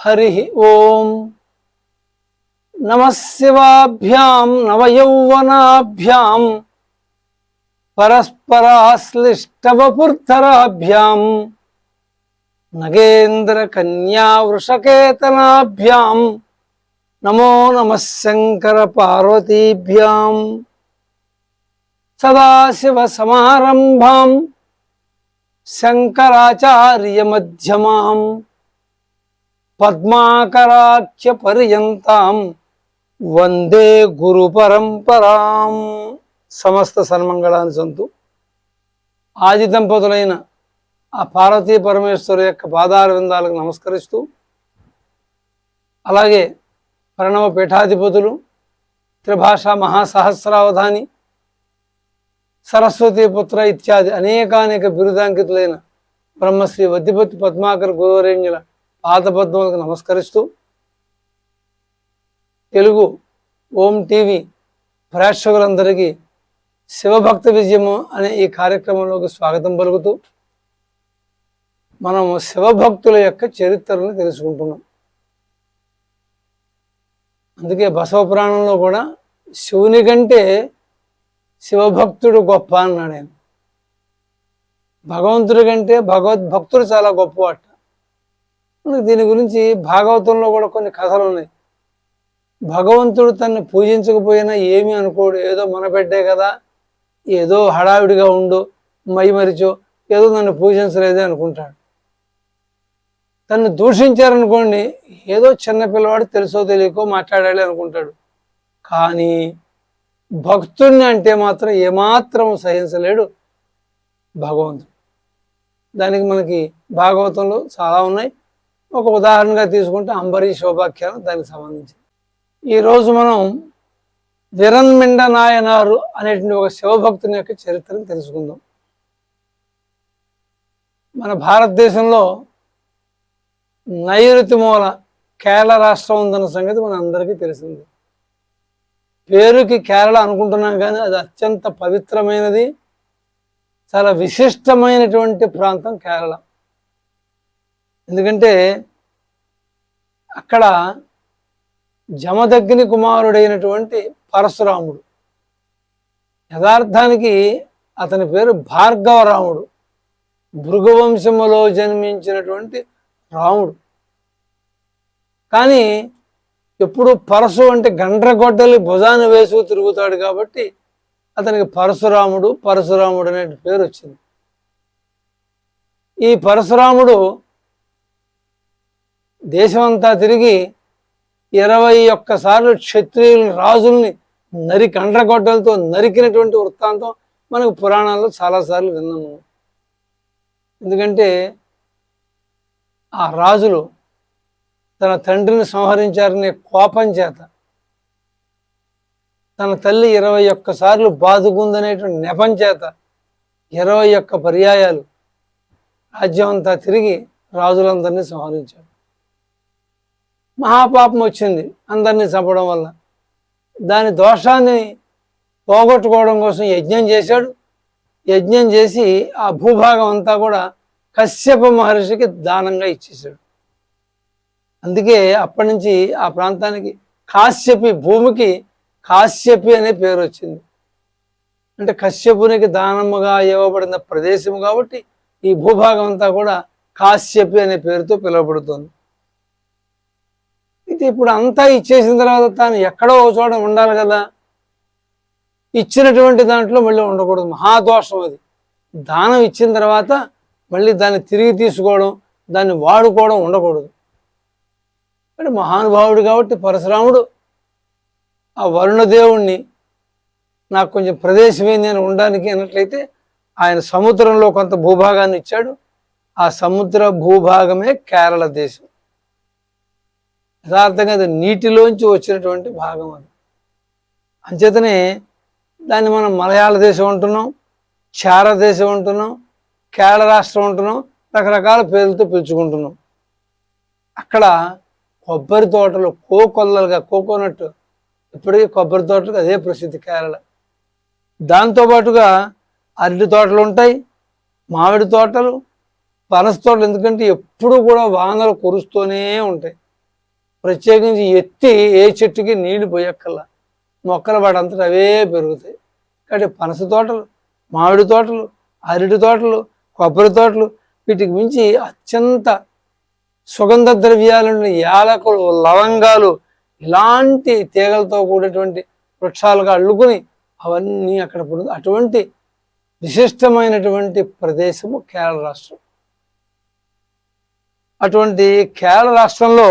హరి ఓం నమశివాభ్యాం నవయౌవనాభ్యాం పరస్పరాశ్లిష్టవపుర్ధరాభ్యాం నగేంద్ర కన్యా వృషకేతనాభ్యాం నమో నమ శంకర పార్వతీభ్యాం సదాశివ సమారంభాం పద్మాకరాఖ్య పర్యంతం వందే గురు పరంపరాం. సమస్త సన్మంగళాన్ని సంతు. ఆది దంపతులైన ఆ పార్వతీ పరమేశ్వరు యొక్క పాదార విందాలకు నమస్కరిస్తూ అలాగే ప్రణవ పీఠాధిపతులు త్రిభాషా మహాసహస్రావధాని సరస్వతి పుత్ర ఇత్యాది అనేకానేక బిరుదాంకితులైన బ్రహ్మశ్రీ వద్దిపతి పద్మాకర్ గురువరేణ్యుల పాదపద్మలకు నమస్కరిస్తూ తెలుగు ఓం టీవీ ప్రేక్షకులందరికీ శివభక్త విజయము అనే ఈ కార్యక్రమంలోకి స్వాగతం పలుకుతూ మనము శివభక్తుల యొక్క చరిత్రను తెలుసుకుంటున్నాం. అందుకే బసవ పురాణంలో కూడా శివుని కంటే శివభక్తుడు గొప్ప అన్నాడు నేను భగవంతుడి కంటే భగవద్భక్తుడు చాలా గొప్పవాట దీని గురించి భాగవతంలో కూడా కొన్ని కథలు ఉన్నాయి. భగవంతుడు తన్ని పూజించకపోయినా ఏమీ అనుకోడు. ఏదో మనబెట్టే కదా ఏదో హడావిడిగా ఉండు మై మరిచో ఏదో నన్ను పూజించలేదే అనుకుంటాడు. తను దూషించారనుకోండి ఏదో చిన్న పిల్లవాడు తెలుసో తెలియకో మాట్లాడాలి అనుకుంటాడు. కానీ భక్తుడిని అంటే మాత్రం ఏమాత్రం సహించలేడు భగవంతుడు. దానికి మనకి భాగవతంలో చాలా ఉన్నాయి. ఒక ఉదాహరణగా తీసుకుంటే అంబరీ శోభాఖ్యానం దానికి సంబంధించి. ఈరోజు మనం విరన్మిండ నాయనారు అనేటువంటి ఒక శివభక్తుని యొక్క చరిత్రను తెలుసుకుందాం. మన భారతదేశంలో నైరుతి మూల కేరళ రాష్ట్రం ఉందన్న సంగతి మన అందరికీ తెలిసింది. పేరుకి కేరళ అనుకుంటున్నాం కానీ అది అత్యంత పవిత్రమైనది చాలా విశిష్టమైనటువంటి ప్రాంతం కేరళ. ఎందుకంటే అక్కడ జమదగ్ని కుమారుడైనటువంటి పరశురాముడు. యథార్థానికి అతని పేరు భార్గవరాముడు. భృగువంశములో జన్మించినటువంటి రాముడు. కానీ ఎప్పుడు పరశు అంటే గండ్రగొడ్డలి భుజాన్ని వేసుకు తిరుగుతాడు కాబట్టి అతనికి పరశురాముడు పరశురాముడు అనే పేరు వచ్చింది. ఈ పరశురాముడు దేశమంతా తిరిగి ఇరవై ఒక్కసార్లు క్షత్రియులని రాజుల్ని నరి కండ్రగొడ్డలతో నరికినటువంటి వృత్తాంతం మనకు పురాణాల్లో చాలాసార్లు విన్నాము. ఎందుకంటే ఆ రాజులు తన తండ్రిని సంహరించారనే కోపం చేత తన తల్లి ఇరవై ఒక్కసార్లు బాదుకుందనేటువంటి నెపం చేత ఇరవై ఒక్క పర్యాయాలు రాజ్యం అంతా తిరిగి రాజులందరినీ సంహరించాడు మహాపాపం వచ్చింది అందరినీ చంపడం వల్ల. దాని దోషాన్ని పోగొట్టుకోవడం కోసం యజ్ఞం చేశాడు. యజ్ఞం చేసి ఆ భూభాగం అంతా కూడా కశ్యప మహర్షికి దానంగా ఇచ్చేశాడు. అందుకే అప్పటి నుంచి ఆ ప్రాంతానికి కాశ్యపి భూమికి కాశ్యపి అనే పేరు వచ్చింది. అంటే కశ్యపునికి దానముగా ఇవ్వబడిన ప్రదేశం కాబట్టి ఈ భూభాగం అంతా కూడా కాశ్యపి అనే పేరుతో పిలువబడుతుంది. అయితే ఇప్పుడు అంతా ఇచ్చేసిన తర్వాత తాను ఎక్కడో చోట ఉండాలి కదా. ఇచ్చినటువంటి దాంట్లో మళ్ళీ ఉండకూడదు. మహాదోషం అది. దానం ఇచ్చిన తర్వాత మళ్ళీ దాన్ని తిరిగి తీసుకోవడం దాన్ని వాడుకోవడం ఉండకూడదు. అంటే మహానుభావుడు కాబట్టి పరశురాముడు ఆ వరుణదేవుణ్ణి నాకు కొంచెం ప్రదేశమే నేను ఉండడానికి అన్నట్లయితే ఆయన సముద్రంలో కొంత భూభాగాన్ని ఇచ్చాడు. ఆ సముద్ర భూభాగమే కేరళ దేశం. యథార్థంగా అది నీటిలోంచి వచ్చినటువంటి భాగం అది. అంచేతనే దాన్ని మనం మలయాళ దేశం అంటున్నాం చార దేశం అంటున్నాం కేరళ రాష్ట్రం అంటున్నాం రకరకాల పేర్లతో పిలుచుకుంటున్నాం. అక్కడ కొబ్బరి తోటలు కోకొల్లలుగా కోకోనట్ ఇప్పటికీ కొబ్బరి తోటలకు అదే ప్రసిద్ధి కేరళ. దాంతోపాటుగా అరటి తోటలు ఉంటాయి మామిడి తోటలు పనస తోటలు ఎందుకంటే ఎప్పుడు కూడా వానలు కురుస్తూనే ఉంటాయి. ప్రత్యేకించి ఎత్తి ఏ చెట్టుకి నీళ్ళు పోయక్కల్లా మొక్కలు వాడంతట అవే పెరుగుతాయి. కాబట్టి పనస తోటలు మామిడి తోటలు అరటి తోటలు కొబ్బరి తోటలు వీటికి మించి అత్యంత సుగంధ ద్రవ్యాలను యాలకులు లవంగాలు ఇలాంటి తీగలతో కూడినటువంటి వృక్షాలుగా అల్లుకుని అవన్నీ అక్కడ పుడుతుంది అటువంటి విశిష్టమైనటువంటి ప్రదేశము కేరళ రాష్ట్రం. అటువంటి కేరళ రాష్ట్రంలో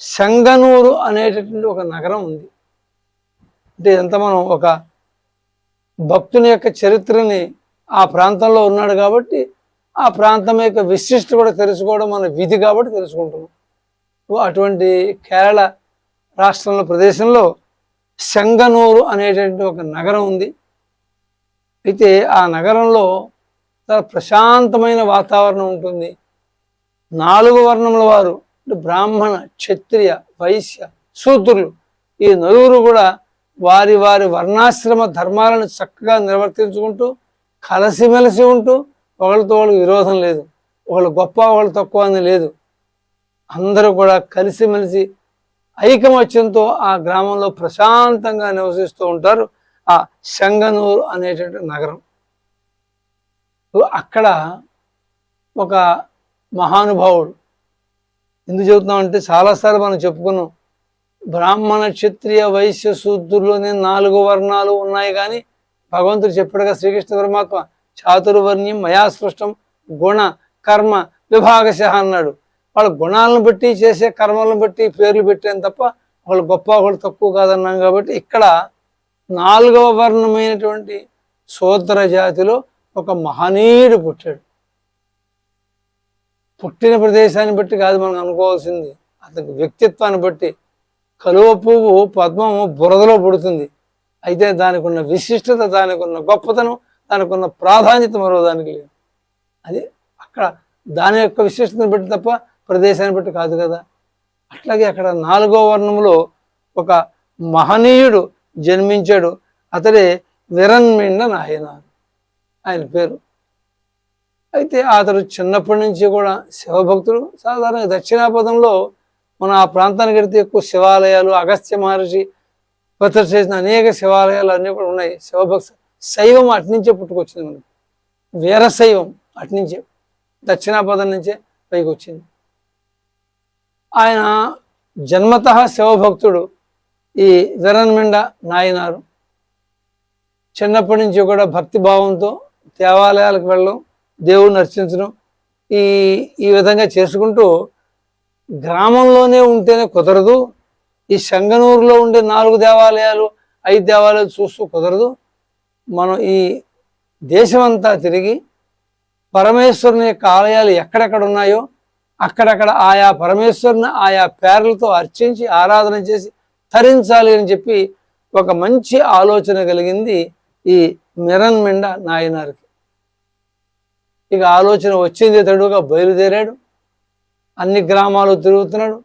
శంగనూరు అనేటటువంటి ఒక నగరం ఉంది. అంటే ఎంత మనం ఒక భక్తుని యొక్క చరిత్రని ఆ ప్రాంతంలో ఉన్నాడు కాబట్టి ఆ ప్రాంతం యొక్క విశిష్ట కూడా తెలుసుకోవడం మన విధి కాబట్టి తెలుసుకుంటున్నాం. అటువంటి కేరళ రాష్ట్రంలో ప్రదేశంలో శంగనూరు అనేటటువంటి ఒక నగరం ఉంది. అయితే ఆ నగరంలో చాలా ప్రశాంతమైన వాతావరణం ఉంటుంది. నాలుగు వర్ణముల వారు బ్రాహ్మణ క్షత్రియ వైశ్య శూద్రులు ఈ నలుగురు కూడా వారి వారి వర్ణాశ్రమ ధర్మాలను చక్కగా నిర్వర్తించుకుంటూ కలిసిమెలిసి ఉంటూ ఒకళ్ళతో వాళ్ళకి విరోధం లేదు. ఒకళ్ళు గొప్ప ఒకళ్ళు తక్కువ అని లేదు. అందరూ కూడా కలిసిమెలిసి ఐకమత్యంతో ఆ గ్రామంలో ప్రశాంతంగా నివసిస్తూ ఉంటారు ఆ శంగనూరు అనేటువంటి నగరం. అక్కడ ఒక మహానుభావుడు ఎందుకు చెబుతున్నామంటే చాలాసార్లు మనం చెప్పుకున్నాం. బ్రాహ్మణ క్షత్రియ వైశ్య శూద్రుల్లోనే నాలుగు వర్ణాలు ఉన్నాయి కానీ భగవంతుడు చెప్పాడుగా శ్రీకృష్ణ పరమాత్మ చాతుర్వర్ణ్యం మయా సృష్టం గుణ కర్మ విభాగశ అన్నాడు. వాళ్ళ గుణాలను బట్టి చేసే కర్మలను బట్టి పేర్లు పెట్టాను తప్ప వాళ్ళు గొప్ప వాళ్ళు తక్కువ కాదన్నాం కాబట్టి ఇక్కడ నాలుగవ వర్ణమైనటువంటి శూద్ర జాతిలో ఒక మహనీయుడు పుట్టాడు. పుట్టిన ప్రదేశాన్ని బట్టి కాదు మనం అనుకోవాల్సింది. అతని వ్యక్తిత్వాన్ని బట్టి కలువ పువ్వు పద్మము బురదలో పుడుతుంది. అయితే దానికి ఉన్న విశిష్టత దానికి ఉన్న గొప్పతనం దానికి ఉన్న ప్రాధాన్యత మరో దానికి లేదు. అది అక్కడ దాని యొక్క విశిష్టతను బట్టి తప్ప ప్రదేశాన్ని బట్టి కాదు కదా. అట్లాగే అక్కడ నాలుగో వర్ణంలో ఒక మహనీయుడు జన్మించాడు. అతడే విరన్మిండ నాయనారు. ఆయన పేరు అయితే అతడు చిన్నప్పటి నుంచి కూడా శివభక్తుడు. సాధారణ దక్షిణాపదంలో మన ఆ ప్రాంతానికి వెళితే ఎక్కువ శివాలయాలు అగస్త్య మహర్షి ప్రతిష్ఠ చేసిన అనేక శివాలయాలు అన్నీ కూడా ఉన్నాయి. శివభక్త శైవం అట్నుంచే పుట్టుకొచ్చింది మనకి. వీరశైవం అట్నుంచే దక్షిణాపదం నుంచే పైకి వచ్చింది. ఆయన జన్మత శివభక్తుడు ఈ విరన్మిండ నాయనారు. చిన్నప్పటి నుంచి కూడా భక్తి భావంతో దేవాలయాలకు వెళ్ళడం దేవుడు నర్చించడం ఈ ఈ విధంగా చేసుకుంటూ గ్రామంలోనే ఉంటేనే కుదరదు. ఈ సంగనూరులో ఉండే నాలుగు దేవాలయాలు ఐదు దేవాలయాలు చూస్తూ కుదరదు. మనం ఈ దేశమంతా తిరిగి పరమేశ్వరుని యొక్క ఆలయాలు ఎక్కడెక్కడ ఉన్నాయో అక్కడక్కడ ఆయా పరమేశ్వరుని ఆయా పేర్లతో అర్చించి ఆరాధన చేసి తరించాలి అని చెప్పి ఒక మంచి ఆలోచన కలిగింది ఈ మిరన్మిండ నాయనారికి. ఇక ఆలోచన వచ్చింది తడుగా బయలుదేరాడు. అన్ని గ్రామాలు తిరుగుతున్నాడు.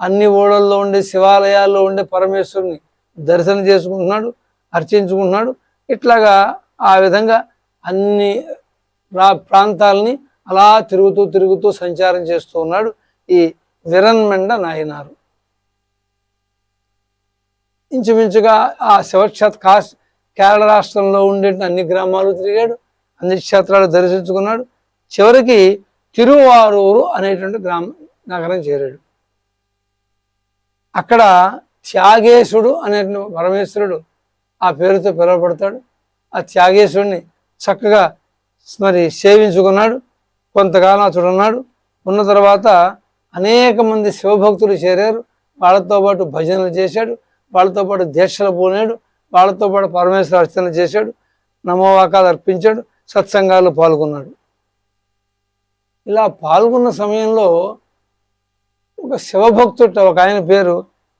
అన్ని ఊళ్ళల్లో ఉండే శివాలయాల్లో ఉండే పరమేశ్వరుని దర్శనం చేసుకుంటున్నాడు అర్చించుకుంటున్నాడు. ఇట్లాగా ఆ విధంగా అన్ని రా ప్రాంతాలని అలా తిరుగుతూ తిరుగుతూ సంచారం చేస్తూ ఉన్నాడు ఈ విరన్మెండ నాయనారు. ఇంచుమించుగా ఆ శివక్షత్ కాస్ కేరళ రాష్ట్రంలో ఉండే అన్ని గ్రామాలు తిరిగాడు. అన్ని క్షేత్రాలు దర్శించుకున్నాడు. చివరికి తిరువారూరు అనేటువంటి గ్రామ నగరం చేరాడు. అక్కడ త్యాగేశుడు అనే పరమేశ్వరుడు ఆ పేరుతో పిలువబడతాడు. ఆ త్యాగేశుడిని చక్కగా మరి సేవించుకున్నాడు. కొంతకాలం అతడు ఉన్నాడు. ఉన్న తర్వాత అనేక మంది శివభక్తులు చేరారు. వాళ్ళతో పాటు భజనలు చేశాడు. వాళ్ళతో పాటు దీక్షలు పోనాడు. వాళ్ళతో పాటు పరమేశ్వర అర్చన చేశాడు. నమోవాకాలు అర్పించాడు. సత్సంగాల్లో పాల్గొన్నాడు. ఇలా పాల్గొన్న సమయంలో ఒక శివభక్తుడు ఒక ఆయన పేరు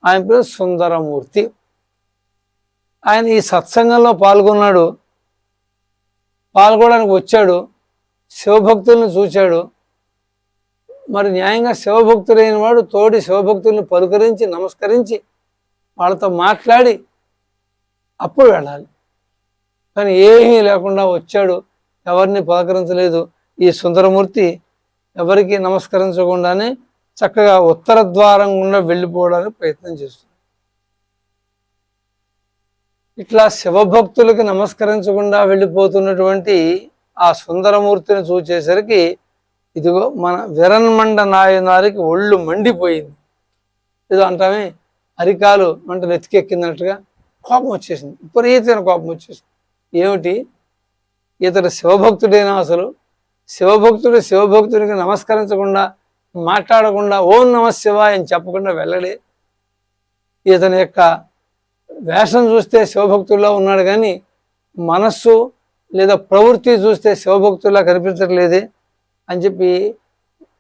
ఆయన పేరు సుందరమూర్తి. ఆయన ఈ సత్సంగంలో పాల్గొన్నాడు. పాల్గొనడానికి వచ్చాడు. శివభక్తుల్ని చూశాడు మరి న్యాయంగా శివభక్తుడైన వాడు తోడి శివభక్తుల్ని పలుకరించి నమస్కరించి వాళ్ళతో మాట్లాడి అప్పుడు వెళ్ళాలి. కానీ ఏమీ లేకుండా వచ్చాడు. ఎవరిని పలకరించలేదు. ఈ సుందరమూర్తి ఎవరికి నమస్కరించకుండానే చక్కగా ఉత్తర ద్వారం గుండా వెళ్ళిపోవడానికి ప్రయత్నం చేస్తుంది ఇట్లా శివభక్తులకి నమస్కరించకుండా వెళ్ళిపోతున్నటువంటి ఆ సుందరమూర్తిని చూచేసరికి ఇదిగో మన విరన్మండ నాయనారికి ఒళ్ళు మండిపోయింది. ఏదో అంటామే అరికాలు మంట నెత్తికెక్కిందన్నట్టుగా కోపం వచ్చేసింది. విపరీతమైన కోపం వచ్చేసింది. ఏమిటి? ఇతడు శివభక్తుడేనా అసలు. శివభక్తుడు శివభక్తుడికి నమస్కరించకుండా మాట్లాడకుండా ఓం నమ శివాయ అని చెప్పకుండా వెళ్ళడే. ఇతని యొక్క వేషం చూస్తే శివభక్తుల్లో ఉన్నాడు కానీ మనస్సు లేదా ప్రవృత్తి చూస్తే శివభక్తుల్లా కనిపించట్లేదే అని చెప్పి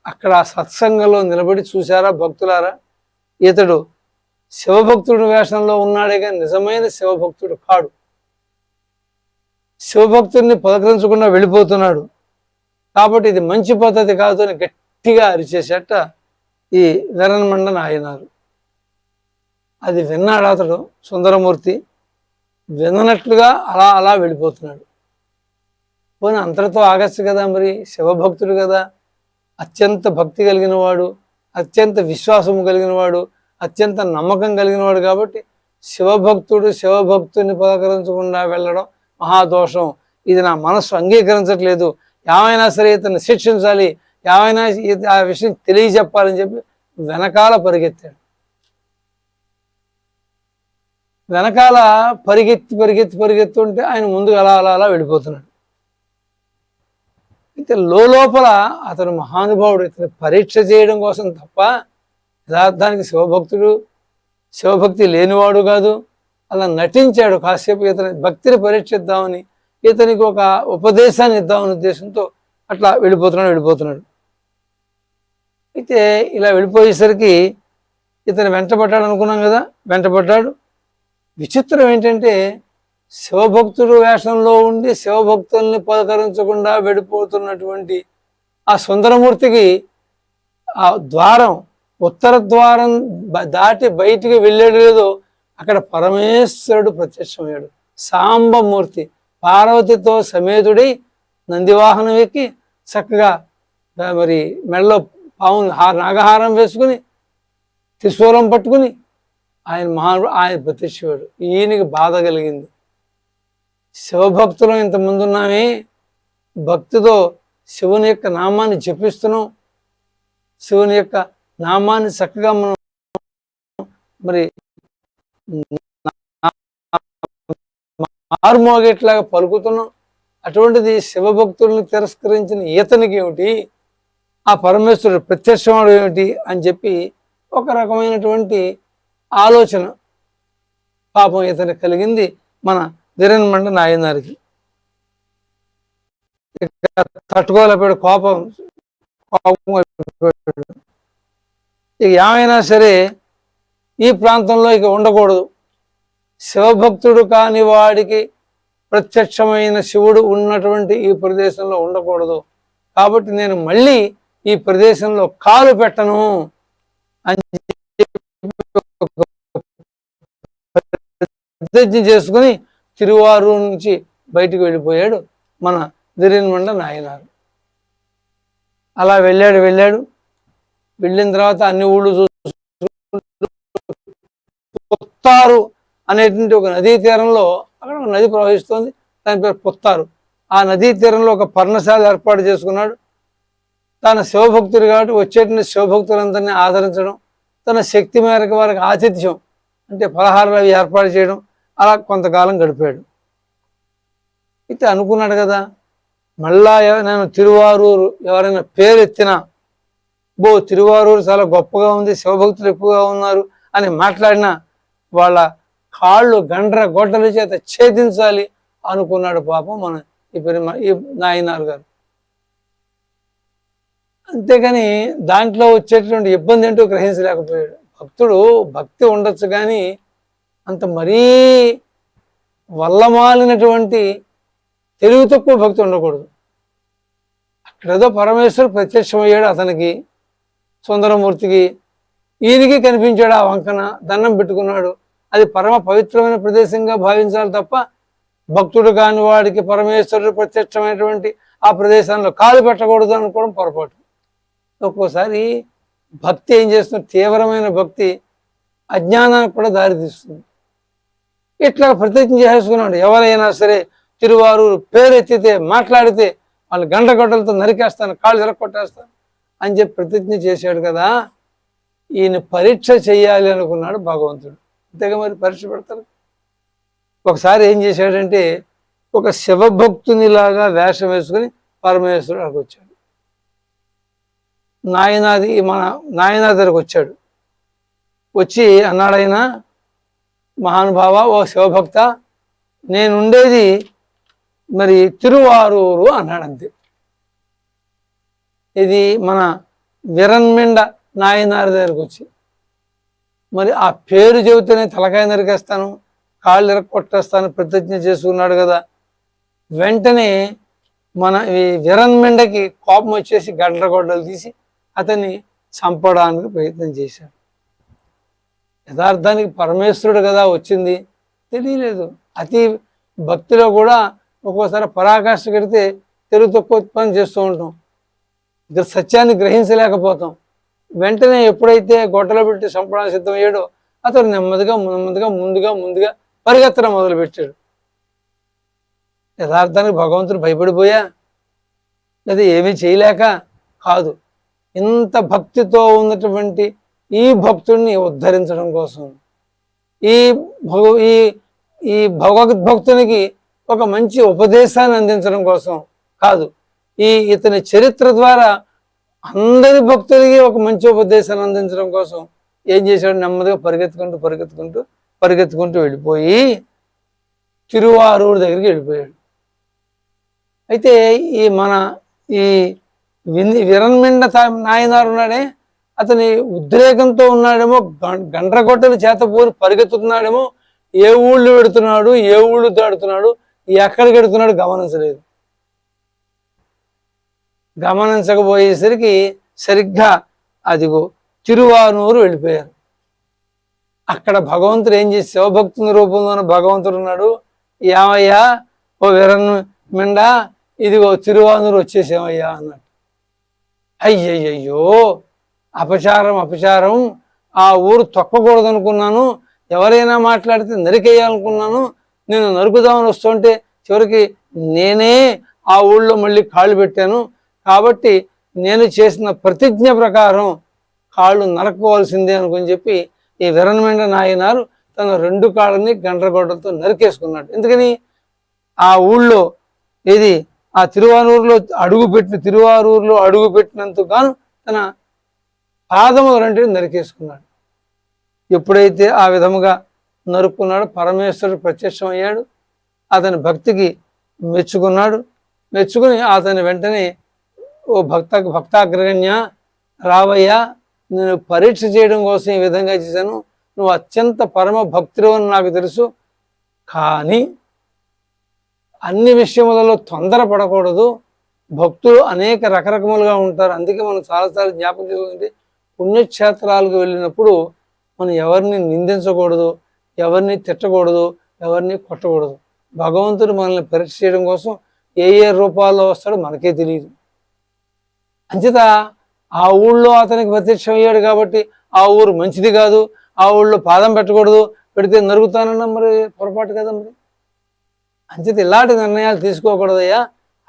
అక్కడ సత్సంగంలో నిలబడి చూశారా భక్తులారా? ఇతడు శివభక్తుడి వేషంలో ఉన్నాడే కానీ నిజమైన శివభక్తుడు కాడు. శివభక్తుడిని పలకరించకుండా వెళ్ళిపోతున్నాడు. కాబట్టి ఇది మంచి పద్ధతి కాదు అని గట్టిగా అరిచేసేట ఈ వీరన్మండ నాయనారు అది విన్నాడు అతడు సుందరమూర్తి. విన్నట్లుగా అలా అలా వెళ్ళిపోతున్నాడు. పోనీ అంతటితో ఆగచ్చు కదా మరి? శివభక్తుడు కదా. అత్యంత భక్తి కలిగిన వాడు అత్యంత విశ్వాసము కలిగిన వాడు అత్యంత నమ్మకం కలిగిన వాడు కాబట్టి శివభక్తుడు శివభక్తుని పలకరించకుండా వెళ్ళడం మహాదోషం. ఇది నా మనస్సు అంగీకరించట్లేదు. ఏమైనా సరే ఇతను శిక్షించాలి. ఏమైనా ఆ విషయం తెలియజెప్పాలని చెప్పి వెనకాల పరిగెత్తాడు. వెనకాల పరిగెత్తి పరిగెత్తి పరిగెత్తుంటే ఆయన ముందుకు అలా అలా అలా వెళ్ళిపోతున్నాడు. అయితే లోపల అతను మహానుభావుడు ఇతను పరీక్ష చేయడం కోసం తప్ప యథార్థానికి శివభక్తుడు శివభక్తి లేనివాడు కాదు. అలా నటించాడు. కాసేపు ఇతని భక్తిని పరీక్షిద్దామని ఇతనికి ఒక ఉపదేశాన్ని ఇద్దామనే ఉద్దేశంతో అట్లా వెళ్ళిపోతున్నాడు వెళ్ళిపోతున్నాడు. అయితే ఇలా వెళ్ళిపోయేసరికి ఇతను వెంటబడ్డాడు అనుకున్నాం కదా వెంటబడ్డాడు విచిత్రం ఏంటంటే శివభక్తుడు వేషంలో ఉండి శివభక్తుల్ని పలకరించకుండా వెళ్ళిపోతున్నటువంటి ఆ సుందరమూర్తికి ఆ ద్వారం ఉత్తర ద్వారం దాటి బయటికి వెళ్ళాడు లేదో అక్కడ పరమేశ్వరుడు ప్రత్యక్షమయ్యాడు. సాంబమూర్తి పార్వతితో సమేతుడై నందివాహనం ఎక్కి చక్కగా మరి మెడలో పావును నాగహారం వేసుకుని త్రిశూలం పట్టుకుని ఆయన మహా ఆయన ప్రత్యక్షవాడు ఈయనకి బాధ కలిగింది. శివభక్తులు ఇంత ముందున్నామే భక్తితో శివుని యొక్క నామాన్ని జపిస్తున్నాం. శివుని యొక్క నామాన్ని చక్కగా మనం మరి ఆరుమోగేట్లాగా పలుకుతున్నాం. అటువంటిది శివభక్తుల్ని తిరస్కరించిన ఈతనికి ఏమిటి? ఆ పరమేశ్వరుడు ప్రత్యక్షమాడు ఏమిటి? అని చెప్పి ఒక రకమైనటువంటి ఆలోచన పాపం ఇతను కలిగింది మన వీరన్మండ నాయనారికి. తట్టుకోలేపాడు కోపం కోపం ఇక ఏమైనా సరే ఈ ప్రాంతంలో ఇక ఉండకూడదు. శివభక్తుడు కాని వాడికి ప్రత్యక్షమైన శివుడు ఉన్నటువంటి ఈ ప్రదేశంలో ఉండకూడదు. కాబట్టి నేను మళ్ళీ ఈ ప్రదేశంలో కాలు పెట్టను అని ప్రతిజ్ఞ చేసుకుని తిరువారూరు నుంచి బయటికి వెళ్ళిపోయాడు మన దిరిన్మండ నాయనారు. అలా వెళ్ళాడు వెళ్ళాడు. వెళ్ళిన తర్వాత అన్ని ఊళ్ళు చూసి పుత్తారు అనేటువంటి ఒక నదీ తీరంలో అక్కడ ఒక నది ప్రవహిస్తోంది. దాని పేరు పుత్తారు. ఆ నదీ తీరంలో ఒక పర్ణశాల ఏర్పాటు చేసుకున్నాడు. తన శివభక్తుడు కాబట్టి వచ్చేటువంటి శివభక్తులందరినీ ఆదరించడం తన శక్తి మేరకు వారికి ఆతిథ్యం అంటే పలహారాలు అవి ఏర్పాటు చేయడం అలా కొంతకాలం గడిపాడు. అయితే అనుకున్నాడు కదా మళ్ళా నేను తిరువారూరు ఎవరైనా పేరు ఎత్తినా బో తిరువారూరు చాలా గొప్పగా ఉంది శివభక్తులు ఎక్కువగా ఉన్నారు అని మాట్లాడినా వాళ్ళ కాళ్ళు గండ్ర గొడ్డల చేత ఛేదించాలి అనుకున్నాడు పాపం మన ఇప్పుడు ఈ నాయనారు గారు. అంతేకాని దాంట్లో వచ్చేటువంటి ఇబ్బంది ఏంటో గ్రహించలేకపోయాడు. భక్తుడు భక్తి ఉండొచ్చు కానీ అంత మరీ వల్లమాలినటువంటి తెలివి తక్కువ భక్తి ఉండకూడదు. అక్కడేదో పరమేశ్వరు ప్రత్యక్షమయ్యాడు అతనికి సుందరమూర్తికి ఈయనకి కనిపించాడు ఆ వంకన దండం పెట్టుకున్నాడు. అది పరమ పవిత్రమైన ప్రదేశంగా భావించాలి తప్ప భక్తుడు కాని వాడికి పరమేశ్వరుడు ప్రత్యక్షమైనటువంటి ఆ ప్రదేశంలో కాలు పెట్టకూడదు అనుకోవడం పొరపాటు. ఒక్కోసారి భక్తి ఏం చేస్తుంది? తీవ్రమైన భక్తి అజ్ఞానానికి కూడా దారితీస్తుంది. ఇట్లా ప్రతిజ్ఞ చేసుకున్నాడు. ఎవరైనా సరే తిరువారూరు పేరెత్తితే మాట్లాడితే వాళ్ళు గంట నరికేస్తాను కాళ్ళు ఎరగొట్టేస్తాను అని చెప్పి ప్రతిజ్ఞ చేశాడు కదా ఈయన పరీక్ష చేయాలి అనుకున్నాడు భగవంతుడు. అంతేగా మరి పరీక్ష పెడతారు ఒకసారి ఏం చేశాడంటే ఒక శివభక్తునిలాగా వేషం వేసుకుని పరమేశ్వరుడు అక్కడికి వచ్చాడు. నాయనాది మన నాయనా దగ్గరకు వచ్చాడు. వచ్చి అన్నాడైనా మహానుభావ ఓ శివభక్త నేనుండేది మరి తిరువారూరు అన్నాడు అంతే ఇది మన విరన్మిండ నాయనారి దగ్గరకు వచ్చి మరి ఆ పేరు చెబితేనే తలకాయ నరికేస్తాను కాళ్ళు ఇరక్కొట్టేస్తాను ప్రతిజ్ఞ చేసుకున్నాడు కదా. వెంటనే మన ఈ విరన్మిండకి కోపం వచ్చేసి గండ్రగొడ్డలు తీసి అతన్ని చంపడానికి ప్రయత్నం చేశాడు. యథార్థానికి పరమేశ్వరుడు కదా వచ్చింది. తెలియలేదు. అతి భక్తిలో కూడా ఒక్కోసారి పరాకాష్ట కడితే తెలుగు తక్కువ ఉత్పన్నం చేస్తూ ఉంటాం. ఇక సత్యాన్ని గ్రహించలేకపోతాం. వెంటనే ఎప్పుడైతే గొడ్డలో పెట్టి చంపడానికి సిద్ధమయ్యాడో అతను నెమ్మదిగా నెమ్మదిగా ముందుగా ముందుగా పరిగెత్తడం మొదలుపెట్టాడు. యథార్థానికి భగవంతుడు భయపడిపోయా? లేదా ఏమీ చేయలేక? కాదు. ఇంత భక్తితో ఉన్నటువంటి ఈ భక్తుడిని ఉద్ధరించడం కోసం. ఈ భగ ఈ ఈ భగవద్భక్తునికి ఒక మంచి ఉపదేశాన్ని అందించడం కోసం కాదు. ఈ ఇతని చరిత్ర ద్వారా అందరి భక్తులకి ఒక మంచి ఉపదేశాన్ని అందించడం కోసం ఏం చేశాడు? నెమ్మదిగా పరిగెత్తుకుంటూ పరిగెత్తుకుంటూ పరిగెత్తుకుంటూ వెళ్ళిపోయి తిరువారూరు దగ్గరికి వెళ్ళిపోయాడు. అయితే ఈ మన ఈ విని విరన్మిండ నాయనారు ఉన్నాడే అతని ఉద్రేకంతో ఉన్నాడేమో గండ్రగొట్టలు చేతపూరి పరిగెత్తుతున్నాడేమో ఏ ఊళ్ళు పెడుతున్నాడు ఏ ఊళ్ళు దాడుతున్నాడు ఎక్కడికి వెడుతున్నాడు గమనించలేదు. గమనించకపోయేసరికి సరిగ్గా అదిగో తిరువానూరు వెళ్ళిపోయారు. అక్కడ భగవంతుడు ఏం చేసి శివభక్తుని రూపంలో భగవంతుడు ఉన్నాడు. ఏమయ్యా ఓ విరన్ మిండా ఇదిగో తిరువానూరు వచ్చేసేమయ్యా అన్నాడు. అయ్యయ్యో అపచారం అపచారం ఆ ఊరు తొక్కకూడదు అనుకున్నాను ఎవరైనా మాట్లాడితే నరికేయాలనుకున్నాను. నేను నరుకుదామని వస్తుంటే చివరికి నేనే ఆ ఊళ్ళో మళ్ళీ కాళ్ళు పెట్టాను. కాబట్టి నేను చేసిన ప్రతిజ్ఞ ప్రకారం కాళ్ళు నరక్కోవాల్సిందే అనుకుని చెప్పి ఈ విరణమెండ నాయనారు తన రెండు కాళ్ళని గండ్రగొడ్డలతో నరికేసుకున్నాడు. ఎందుకని? ఆ ఊళ్ళో ఇది ఆ తిరువారూరులో అడుగు పెట్టిన తిరువారూరులో అడుగు పెట్టినందుకు తన పాదము రెంటిని నరికేసుకున్నాడు. ఎప్పుడైతే ఆ విధముగా నరుక్కున్నాడు పరమేశ్వరుడు ప్రత్యక్షమయ్యాడు. అతని భక్తికి మెచ్చుకున్నాడు. మెచ్చుకుని అతని వెంటనే ఓ భక్త భక్తాగ్రగణ్య రావయ్యా నేను పరీక్ష చేయడం కోసం ఈ విధంగా చేశాను. నువ్వు అత్యంత పరమ భక్తులు అని నాకు తెలుసు. కానీ అన్ని విషయములలో తొందరపడకూడదు. భక్తులు అనేక రకరకములుగా ఉంటారు. అందుకే మనం చాలాసార్లు జ్ఞాపకం చేసుకుంటే పుణ్యక్షేత్రాలకు వెళ్ళినప్పుడు మనం ఎవరిని నిందించకూడదు ఎవరిని తిట్టకూడదు ఎవరిని కొట్టకూడదు. భగవంతుడు మనల్ని పరీక్ష చేయడం కోసం ఏ ఏ రూపాల్లో వస్తాడో మనకే తెలియదు. అంచేత ఆ ఊళ్ళో అతనికి ప్రత్యక్షం అయ్యాడు కాబట్టి ఆ ఊరు మంచిది కాదు ఆ ఊళ్ళో పాదం పెట్టకూడదు పెడితే నరుగుతానన్నా మరి పొరపాటు కదా మరి? అంచేత ఇలాంటి నిర్ణయాలు తీసుకోకూడదయ్యా.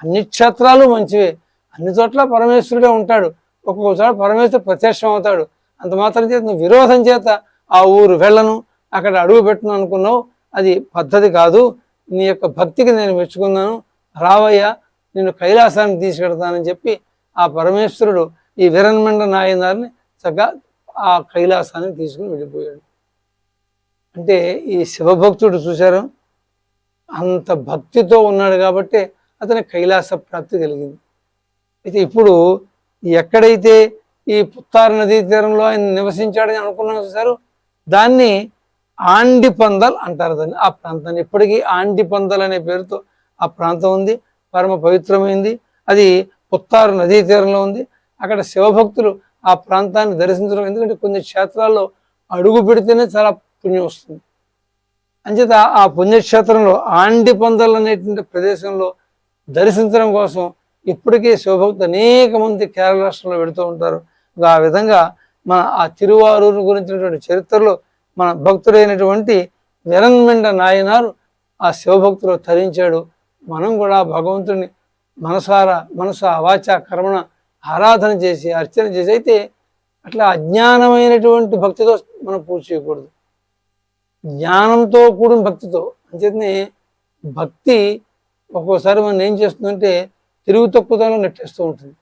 అన్ని క్షేత్రాలు మంచివే. అన్ని చోట్ల పరమేశ్వరుడే ఉంటాడు. ఒక్కొక్క చోట పరమేశ్వరుడు ప్రత్యక్షం అవుతాడు. అంత మాత్రం చేత నువ్వు విరోధం చేత ఆ ఊరు వెళ్ళను. అక్కడ అడుగు పెట్టను అనుకున్నావు. అది పద్ధతి కాదు. నీ యొక్క భక్తికి నేను మెచ్చుకున్నాను. రావయ్యా నేను కైలాసానికి తీసుకెడతానని చెప్పి ఆ పరమేశ్వరుడు ఈ వీరన్మండ నాయనారిని చక్కగా ఆ కైలాసానికి తీసుకుని వెళ్ళిపోయాడు. అంటే ఈ శివభక్తుడు చూశారు అంత భక్తితో ఉన్నాడు కాబట్టి అతని కైలాస ప్రాప్తి కలిగింది. అయితే ఇప్పుడు ఎక్కడైతే ఈ పుత్తారు నదీ తీరంలో ఆయన నివసించాడని అనుకున్నాం చూసారు దాన్ని ఆండిపందల్ అంటారు దాన్ని. ఆ ప్రాంతాన్ని ఇప్పటికీ ఆండిపందల్ అనే పేరుతో ఆ ప్రాంతం ఉంది పరమ పవిత్రమైంది. అది పుత్తారు నదీ తీరంలో ఉంది. అక్కడ శివభక్తులు ఆ ప్రాంతాన్ని దర్శించడం. ఎందుకంటే కొన్ని క్షేత్రాల్లో అడుగు పెడితేనే చాలా పుణ్యం వస్తుంది. అంచేత ఆ పుణ్యక్షేత్రంలో ఆండి ఆండిపందల్ అనేటువంటి ప్రదేశంలో దర్శించడం కోసం ఇప్పటికీ శివభక్తులు అనేక మంది కేరళ రాష్ట్రంలో పెడుతూ ఉంటారు. ఆ విధంగా మన ఆ తిరువారూరు గురించినటువంటి చరిత్రలో మన భక్తుడైనటువంటి విరన్మెండ నాయనారు ఆ శివభక్తులు తరించాడు. మనం కూడా భగవంతుని మనసారా మనసు అవాచ కర్మణ ఆరాధన చేసి అర్చన చేసి అయితే అట్లా అజ్ఞానమైనటువంటి భక్తితో మనం పూజ చేయకూడదు. జ్ఞానంతో కూడిన భక్తితో. అంచేతనే భక్తి ఒక్కోసారి మనం ఏం చేస్తుందంటే తిరుగు తక్కువతనం నెట్టేస్తూ ఉంటుంది.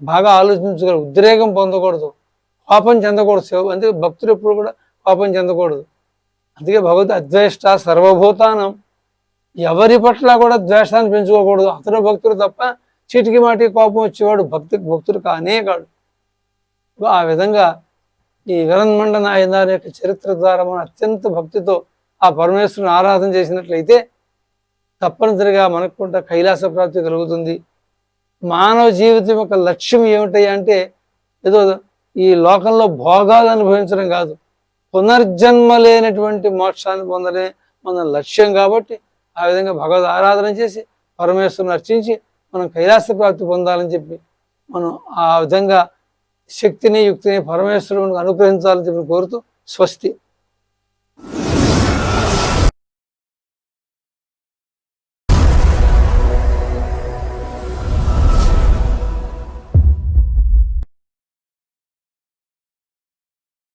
బాగా ఆలోచించగల ఉద్రేకం పొందకూడదు. కోపం చెందకూడదు శివ అందుకే భక్తులు ఎప్పుడు కూడా కోపం చెందకూడదు. అందుకే భగవద్ అద్వేష్ట సర్వభూతానం ఎవరి పట్ల కూడా ద్వేషాన్ని పెంచుకోకూడదు. అతను భక్తుడు తప్ప చీటికి మాటి కోపం వచ్చేవాడు భక్తి భక్తుడు కానే కాడు. ఆ విధంగా ఈ విరన్మండ నాయనారి యొక్క చరిత్ర ద్వారా మనం అత్యంత భక్తితో ఆ పరమేశ్వరుని ఆరాధన చేసినట్లయితే తప్పనిసరిగా మనకు కూడా కైలాస ప్రాప్తి కలుగుతుంది. మానవ జీవితం యొక్క లక్ష్యం ఏమిటయ్యా అంటే ఏదో ఈ లోకంలో భోగాలు అనుభవించడం కాదు. పునర్జన్మ లేనటువంటి మోక్షాన్ని పొందలే మన లక్ష్యం కాబట్టి ఆ విధంగా భగవద్ ఆరాధన చేసి పరమేశ్వరుని అర్చించి మనం కైలాస ప్రాప్తి పొందాలని చెప్పి మనం ఆ విధంగా శక్తిని యుక్తిని పరమేశ్వరుని అనుగ్రహించాలని చెప్పి కోరుతూ స్వస్తి.